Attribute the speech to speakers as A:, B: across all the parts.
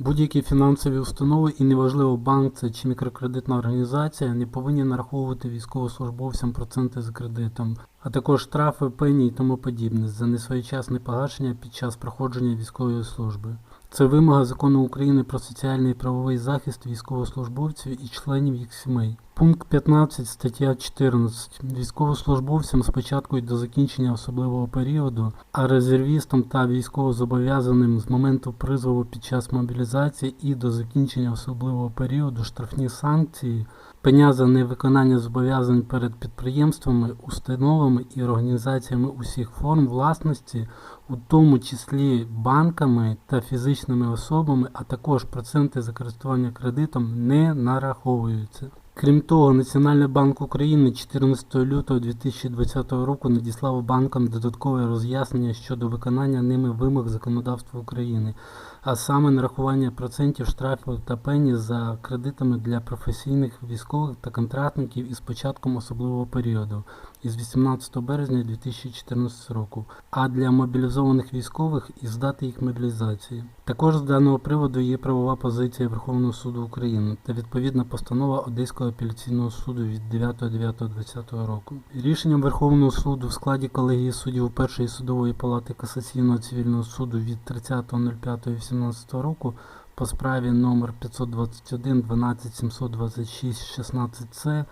A: Будь-які фінансові установи і неважливо банк це чи мікрокредитна організація не повинні нараховувати військовослужбовцям проценти за кредитом, а також штрафи, пені і тому подібне за несвоєчасне погашення під час проходження військової служби. Це вимога закону України про соціальний і правовий захист військовослужбовців і членів їх сімей. Пункт 15 стаття 14. Військовослужбовцям спочатку до закінчення особливого періоду, а резервістам та військовозобов'язаним з моменту призову під час мобілізації і до закінчення особливого періоду штрафні санкції, пеня за невиконання зобов'язань перед підприємствами, установами і організаціями усіх форм власності, у тому числі банками та фізичними особами, а також проценти за користування кредитом не нараховуються. Крім того, Національний банк України 14 лютого 2020 року надіслав банкам додаткове роз'яснення щодо виконання ними вимог законодавства України, а саме нарахування процентів штрафів та пені за кредитами для професійних військових та контрактників із початком особливого періоду із 18 березня 2014 року, а для мобілізованих військових із дати їх мобілізації. Також з даного приводу є правова позиція Верховного суду України та відповідна постанова Одеського апеляційного суду від 9.9.2020 року. Рішенням Верховного суду в складі колегії суддів Першої судової палати касаційного цивільного суду від 30.05.18 року по справі номер 521 12 726 16 с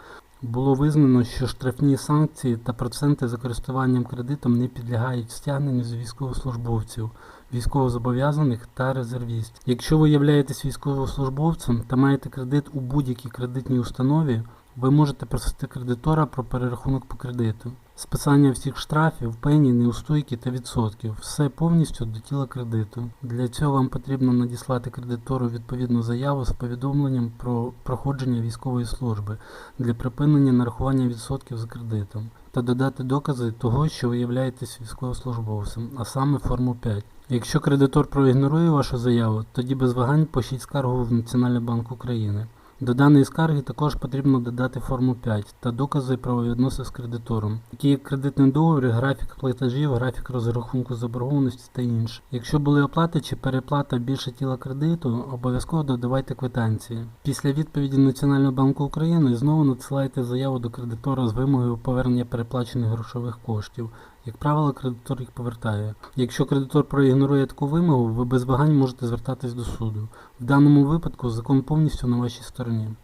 A: було визнано, що штрафні санкції та проценти за користуванням кредитом не підлягають стягненню з військовослужбовців, військовозобов'язаних та резервістів. Якщо ви являєтесь військовослужбовцем та маєте кредит у будь-якій кредитній установі, ви можете просити кредитора про перерахунок по кредиту, списання всіх штрафів, пені, неустойки та відсотків, все повністю до тіла кредиту. Для цього вам потрібно надіслати кредитору відповідну заяву з повідомленням про проходження військової служби для припинення нарахування відсотків за кредитом та додати докази того, що ви являєтесь військовослужбовцем, а саме форму 5. Якщо кредитор проігнорує вашу заяву, тоді без вагань пишіть скаргу в Національний банк України. До даної скарги також потрібно додати форму 5 та докази правовідносин з кредитором, які як кредитний договір, графік платежів, графік розрахунку заборгованості та інше. Якщо були оплати чи переплата більше тіла кредиту, обов'язково додавайте квитанції. Після відповіді Національного банку України знову надсилайте заяву до кредитора з вимогою повернення переплачених грошових коштів. Як правило, кредитор їх повертає. Якщо кредитор проігнорує таку вимогу, ви без вагань можете звертатись до суду. В даному випадку закон повністю на вашій стороні.